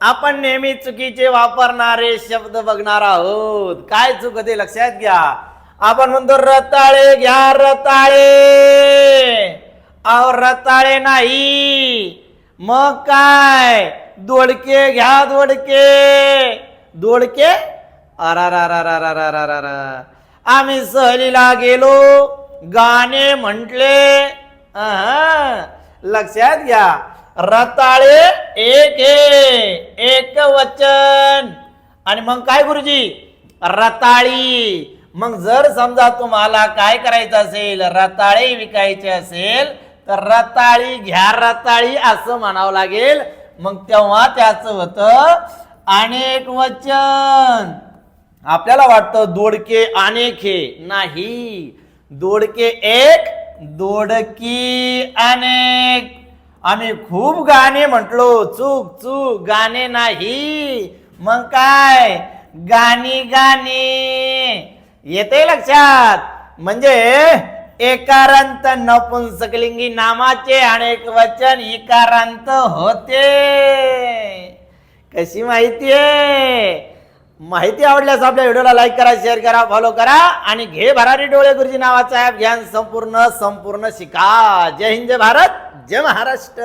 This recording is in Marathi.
आपण नेहमी चुकीचे वापरणारे शब्द बघणार आहोत. काय चुक ते लक्षात घ्या. आपण म्हणतो रताळे घ्या रताळे. अहो रताळे नाही. मग काय? दोडके घ्या दोडके. दोडके? अरा आम्ही सहलीला गेलो. गाणे म्हटले. लक्षात घ्या. रताळे एक. आणि मग काय गुरुजी? रताळी. मग जर समजा तुम्हाला काय करायचं असेल रताळे विकायचे असेल तर रताळी घ्या रताळी असं म्हणावं लागेल. मग तेव्हा त्याचं होतं अनेक वचन. आपल्याला वाटतं दोडके अनेक हे नाही. दोडके एक दोडकी अनेक. आम्ही खूप गाणे म्हटलो चूक चूक गाणे नाही. मग काय? गाणी गाणी. येते लक्षात? म्हणजे एकारांत नपुंसकलिंगी नामाचे अनेक वचन इकारांत होते. कशी माहिती आहे माहिती आवडल्यास आपल्या व्हिडिओला लाईक करा शेअर करा फॉलो करा आणि घे भरारी डोळे गुरुजी नावाचा ॲप घ्या संपूर्ण संपूर्ण शिका. जय हिंद जय भारत जय महाराष्ट्र.